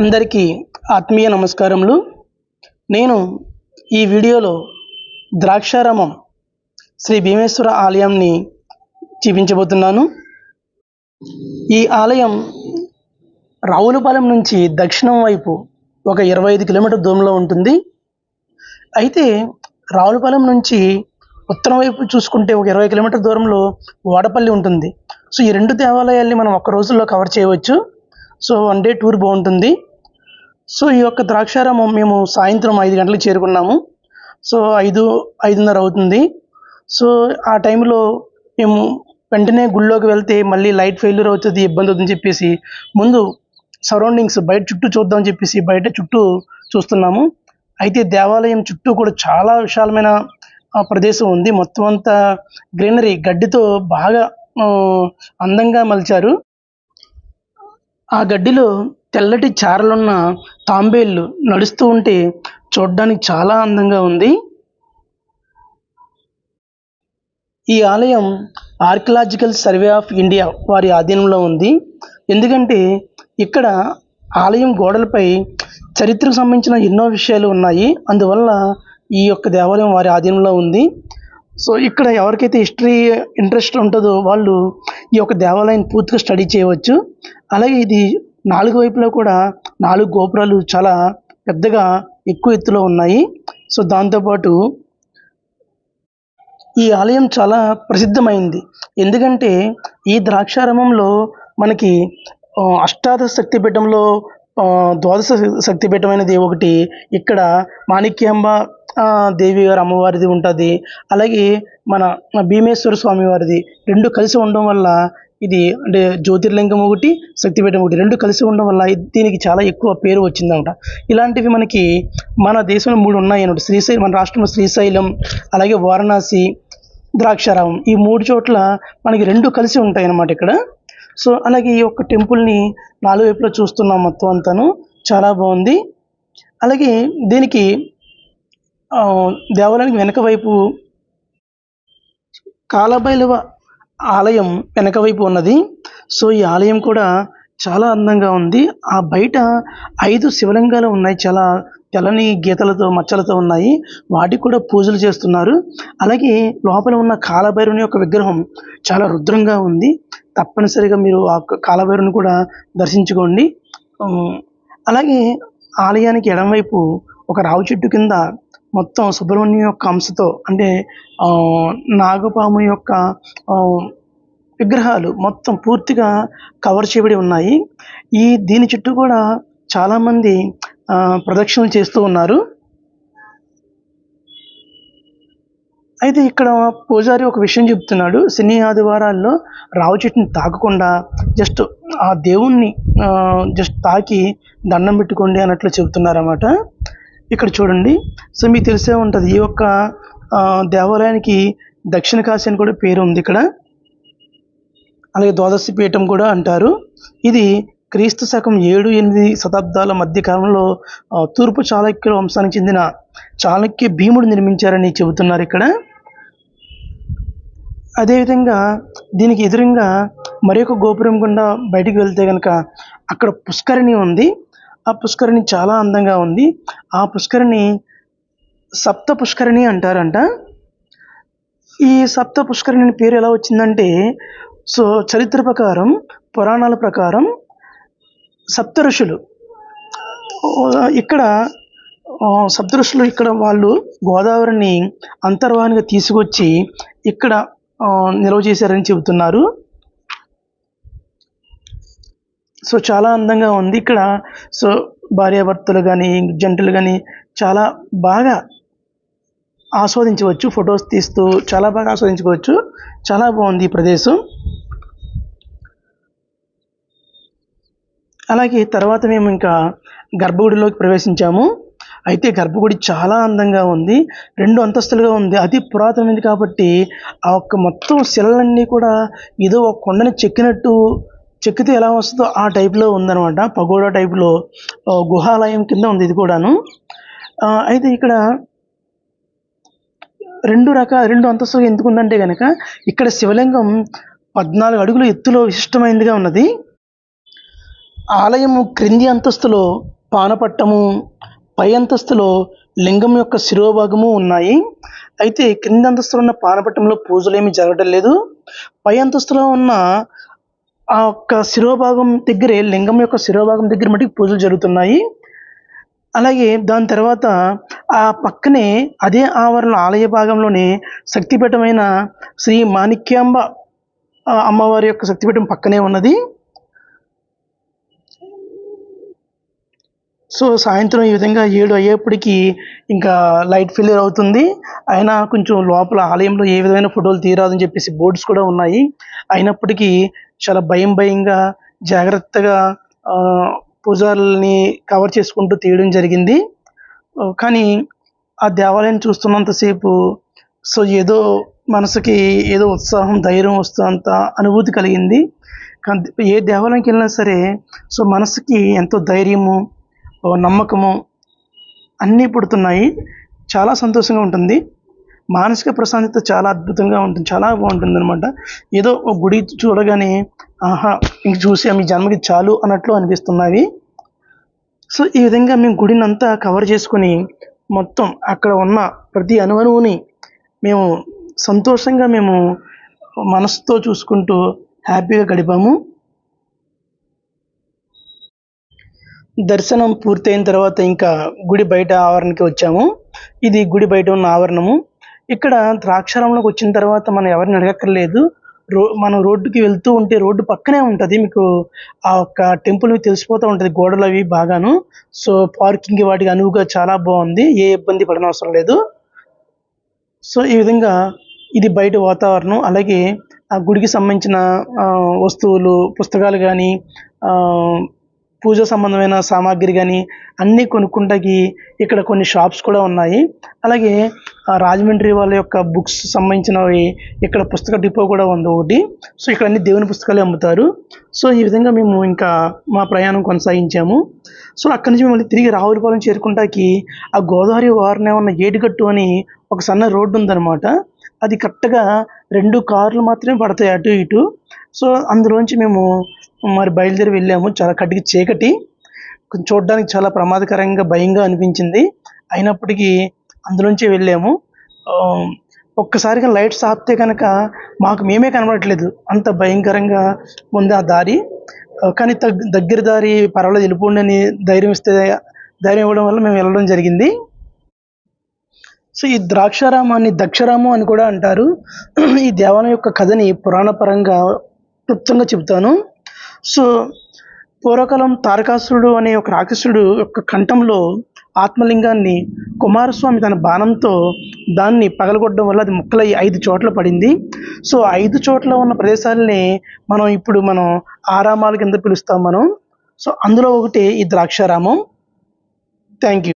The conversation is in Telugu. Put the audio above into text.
అందరికీ ఆత్మీయ నమస్కారములు. నేను ఈ వీడియోలో ద్రాక్షారామం శ్రీ భీమేశ్వర ఆలయంని చూపించబోతున్నాను. ఈ ఆలయం రావులపాలెం నుంచి దక్షిణం వైపు ఒక ఇరవై ఐదు కిలోమీటర్ దూరంలో ఉంటుంది. అయితే రావులపాలెం నుంచి ఉత్తరం వైపు చూసుకుంటే ఒక ఇరవై కిలోమీటర్ దూరంలో వాడపల్లి ఉంటుంది. సో ఈ రెండు దేవాలయాల్ని మనం ఒక్క రోజుల్లో కవర్ చేయవచ్చు. సో వన్ డే టూర్ బాగుంటుంది. సో ఈ యొక్క ద్రాక్షారామం మేము సాయంత్రం ఐదు గంటలకు చేరుకున్నాము. సో ఐదు ఐదున్నర అవుతుంది. సో ఆ టైంలో మేము వెంటనే గుళ్ళోకి వెళ్తే మళ్ళీ లైట్ ఫెయిల్యూర్ అవుతుంది ఇబ్బంది అవుతుందని చెప్పేసి ముందు సరౌండింగ్స్ బయట చుట్టూ చూద్దామని చెప్పేసి బయట చుట్టూ చూస్తున్నాము. అయితే దేవాలయం చుట్టూ కూడా చాలా విశాలమైన ప్రదేశం ఉంది. మొత్తం అంతా గ్రీనరీ గడ్డితో బాగా అందంగా మలిచారు. ఆ గడ్డిలో తెల్లటి చారలున్న తాంబేళ్ళు నడుస్తూ ఉంటే చూడడానికి చాలా అందంగా ఉంది. ఈ ఆలయం ఆర్కియలాజికల్ సర్వే ఆఫ్ ఇండియా వారి ఆధీనంలో ఉంది. ఎందుకంటే ఇక్కడ ఆలయం గోడలపై చరిత్రకు సంబంధించిన ఎన్నో విషయాలు ఉన్నాయి. అందువల్ల ఈ యొక్క దేవాలయం వారి ఆధీనంలో ఉంది. సో ఇక్కడ ఎవరికైతే హిస్టరీ ఇంట్రెస్ట్ ఉంటుందో వాళ్ళు ఈ యొక్క దేవాలయాన్ని పూర్తిగా స్టడీ చేయవచ్చు. అలాగే ఇది నాలుగు వైపులా కూడా నాలుగు గోపురాలు చాలా పెద్దగా ఎక్కువ ఎత్తులో ఉన్నాయి. సో దాంతోపాటు ఈ ఆలయం చాలా ప్రసిద్ధమైంది. ఎందుకంటే ఈ ద్రాక్షారామంలో మనకి అష్టాదశ శక్తిపీఠంలో ద్వాదశ శక్తిపీఠం అనేది ఒకటి ఇక్కడ మాణిక్యాంబ దేవి గారు అమ్మవారిది ఉంటుంది. అలాగే మన భీమేశ్వర స్వామి వారిది రెండు కలిసి ఉండడం వల్ల ఇది అంటే జ్యోతిర్లింగం ఒకటి శక్తిపీఠం ఒకటి రెండు కలిసి ఉండడం వల్ల దీనికి చాలా ఎక్కువ పేరు వచ్చిందనమాట ఇలాంటివి మనకి మన దేశంలో మూడు ఉన్నాయి అన్నమాట. శ్రీశైలం మన రాష్ట్రంలో శ్రీశైలం అలాగే వారణాసి ద్రాక్షారామం. ఈ మూడు చోట్ల మనకి రెండు కలిసి ఉంటాయి అన్నమాట ఇక్కడ. సో అలాగే ఈ యొక్క టెంపుల్ని నాలుగు వైపులా చూస్తున్నాం మొత్తం అంతాను. చాలా బాగుంది. అలాగే దీనికి దేవాలయానికి వెనక వైపు కాలబైలవ ఆలయం వెనక వైపు ఉన్నది. సో ఈ ఆలయం కూడా చాలా అందంగా ఉంది. ఆ బయట ఐదు శివలింగాలు ఉన్నాయి. చాలా తెల్లని గీతలతో మచ్చలతో ఉన్నాయి. వాటికి కూడా పూజలు చేస్తున్నారు. అలాగే లోపల ఉన్న కాలభైరుని యొక్క విగ్రహం చాలా రుద్రంగా ఉంది. తప్పనిసరిగా మీరు ఆ కాలభైరుని కూడా దర్శించుకోండి. అలాగే ఆలయానికి ఎడమవైపు ఒక రావి చెట్టు కింద మొత్తం సుబ్రహ్మణ్యం యొక్క అంశతో అంటే నాగపాము యొక్క విగ్రహాలు మొత్తం పూర్తిగా కవర్ చేయబడి ఉన్నాయి. ఈ దీని చుట్టూ కూడా చాలామంది ప్రదక్షిణలు చేస్తూ ఉన్నారు. అయితే ఇక్కడ పూజారి ఒక విషయం చెప్తున్నాడు. శని ఆదివారాల్లో రావు చెట్టుని తాకకుండా జస్ట్ ఆ దేవుణ్ణి జస్ట్ తాకి దండం పెట్టుకోండి అన్నట్లు చెబుతున్నారన్నమాట. ఇక్కడ చూడండి. సో మీకు తెలిసే ఉంటుంది ఈ యొక్క దేవాలయానికి దక్షిణ కాశీ అని కూడా పేరు ఉంది ఇక్కడ. అలాగే ద్వాదశి పీఠం కూడా అంటారు. ఇది క్రీస్తు శకం ఏడు ఎనిమిది శతాబ్దాల మధ్య కాలంలో తూర్పు చాళుక్యుల వంశానికి చెందిన చాళక్య భీముడు నిర్మించారని చెబుతున్నారు ఇక్కడ. అదేవిధంగా దీనికి ఎదురుగా మరొక గోపురం గుండా బయటికి వెళ్తే కనుక అక్కడ పుష్కరిణి ఉంది. ఆ పుష్కరిణి చాలా అందంగా ఉంది. ఆ పుష్కరిణి సప్త పుష్కరిణి అంటారంట. ఈ సప్త పుష్కరిణి పేరు ఎలా వచ్చిందంటే సో చరిత్ర ప్రకారం పురాణాల ప్రకారం సప్త ఋషులు ఇక్కడ సప్త ఋషులు ఇక్కడ వాళ్ళు గోదావరిని అంతర్వాహినిగా తీసుకొచ్చి ఇక్కడ నిల్వ చేశారని చెబుతున్నారు. సో చాలా అందంగా ఉంది ఇక్కడ. సో భార్యాభర్తలు కానీ జంటలు కానీ చాలా బాగా ఆస్వాదించవచ్చు ఫొటోస్ తీస్తూ చాలా బాగా ఆస్వాదించుకోవచ్చు. చాలా బాగుంది ఈ ప్రదేశం. అలాగే తర్వాత మేము ఇంకా గర్భగుడిలోకి ప్రవేశించాము. అయితే గర్భగుడి చాలా అందంగా ఉంది. రెండు అంతస్తులుగా ఉంది. అతి పురాతనమైనది కాబట్టి ఆ ఒక్క మొత్తం శిలలన్నీ కూడా ఏదో ఒక కొండని చెక్కినట్టు చెక్కితే ఎలా వస్తుందో ఆ టైప్లో ఉందన్నమాట. పగోడా టైప్లో గుహాలయం కింద ఉంది ఇది కూడాను. అయితే ఇక్కడ రెండు రకాల రెండు అంతస్తులు ఎందుకు ఉందంటే కనుక ఇక్కడ శివలింగం పద్నాలుగు అడుగుల ఎత్తులో విశిష్టమైనదిగా ఉన్నది. ఆలయము క్రింది అంతస్తులో పానపట్టము పై అంతస్తులో లింగం యొక్క శిరోభాగము ఉన్నాయి. అయితే క్రింది అంతస్తులో ఉన్న పానపట్టంలో పూజలు ఏమి జరగడం లేదు. పై అంతస్తులో ఉన్న ఆ యొక్క శిరోభాగం దగ్గరే లింగం యొక్క శిరోభాగం దగ్గర మటుకు పూజలు జరుగుతున్నాయి. అలాగే దాని తర్వాత ఆ పక్కనే అదే ఆవరణ ఆలయ భాగంలోనే శక్తిపీఠమైన శ్రీ మాణిక్యాంబ అమ్మవారి యొక్క శక్తిపీఠం పక్కనే ఉన్నది. సో సాయంత్రం ఈ విధంగా ఏడు అయ్యేప్పటికీ ఇంకా లైట్ ఫెయిలియర్ అవుతుంది. అయినా కొంచెం లోపల ఆలయంలో ఏ విధమైన ఫోటోలు తీరాదని చెప్పేసి బోర్డ్స్ కూడా ఉన్నాయి. అయినప్పటికీ చాలా భయం భయంగా జాగ్రత్తగా ఆ, పూజారుల్ని కవర్ చేసుకుంటూ తీయడం జరిగింది. కానీ ఆ దేవాలయం చూస్తున్నంతసేపు సో ఏదో మనసుకి ఏదో ఉత్సాహం ధైర్యం వస్తున్నంత అనుభూతి కలిగింది. కానీ ఏ దేవాలయంకి వెళ్ళినా సరే సో మనసుకి ఎంతో ధైర్యము నమ్మకము అన్నీ పుడుతున్నాయి. చాలా సంతోషంగా ఉంటుంది. మానసిక ప్రశాంతత చాలా అద్భుతంగా ఉంటుంది చాలా బాగుంటుంది అనమాట ఏదో ఒక గుడి చూడగానే ఆహా ఇంక చూసాం ఈ జన్మకి చాలు అన్నట్లు అనిపిస్తున్నాయి. సో ఈ విధంగా మేము గుడిని అంతా కవర్ చేసుకొని మొత్తం అక్కడ ఉన్న ప్రతి అణువణువుని మేము సంతోషంగా మేము మనసుతో చూసుకుంటూ హ్యాపీగా గడిపాము. దర్శనం పూర్తయిన తర్వాత ఇంకా గుడి బయట ఆవరణకి వచ్చాము. ఇది గుడి బయట ఉన్న ఆవరణము. ఇక్కడ ద్రాక్షారంలోకి వచ్చిన తర్వాత మనం ఎవరిని అడగక్కర్లేదు. రో మనం రోడ్డుకి వెళ్తూ ఉంటే రోడ్డు పక్కనే ఉంటుంది. మీకు ఆ ఒక్క టెంపుల్ తెలిసిపోతూ ఉంటుంది. గోడలు అవి బాగాను. సో పార్కింగ్ వాటికి అనువుగా చాలా బాగుంది. ఏ ఇబ్బంది పడనవసరం లేదు. సో ఈ విధంగా ఇది బయట వాతావరణం. అలాగే ఆ గుడికి సంబంధించిన వస్తువులు పుస్తకాలు కానీ పూజ సంబంధమైన సామాగ్రి కానీ అన్నీ కొనుక్కుంటాకి ఇక్కడ కొన్ని షాప్స్ కూడా ఉన్నాయి. అలాగే రాజమండ్రి వాళ్ళ యొక్క బుక్స్ సంబంధించినవి ఇక్కడ పుస్తక డిపో కూడా ఉంది ఒకటి. సో ఇక్కడ అన్ని దేవుని పుస్తకాలే అమ్ముతారు. సో ఈ విధంగా మేము ఇంకా మా ప్రయాణం కొనసాగించాము. సో అక్కడి నుంచి మళ్ళీ తిరిగి రావులపాలెం చేరుకుంటాకి ఆ గోదావరి వారినే ఉన్న ఏటిగట్టు అని ఒక సన్న రోడ్డు ఉందన్నమాట. అది కరెక్ట్గా రెండు కార్లు మాత్రమే పడతాయి అటు ఇటు. సో అందులోంచి మేము మరి బయలుదేరి వెళ్ళాము. చాలా కటికి చీకటి. చూడడానికి చాలా ప్రమాదకరంగా భయంగా అనిపించింది. అయినప్పటికీ అందులోంచి వెళ్ళాము. ఒక్కసారిగా లైట్స్ ఆపితే కనుక మాకు మేమే కనబడట్లేదు. అంత భయంకరంగా ఉంది ఆ దారి. కానీ తగ్ దగ్గర దారి పర్వాలేదు. వెళ్ళిపోండి అని ధైర్యం ఇస్తే ధైర్యం ఇవ్వడం వల్ల మేము వెళ్ళడం జరిగింది. సో ఈ ద్రాక్షారామాన్ని దక్షరాము అని కూడా అంటారు. ఈ దేవాలయం యొక్క కథని పురాణపరంగా క్లుప్తంగా చెబుతాను. సో పూర్వకాలం తారకాసురుడు అనే ఒక రాక్షసుడు యొక్క కంఠంలో ఆత్మలింగాన్ని కుమారస్వామి తన బాణంతో దాన్ని పగలగొట్టడం వల్ల అది ముక్కలై ఐదు చోట్ల పడింది. సో ఐదు చోట్ల ఉన్న ప్రదేశాలని మనం ఇప్పుడు మనం ఆరామాల కింద పిలుస్తాం మనం. సో అందులో ఒకటి ఈ ద్రాక్షారామం. Thank you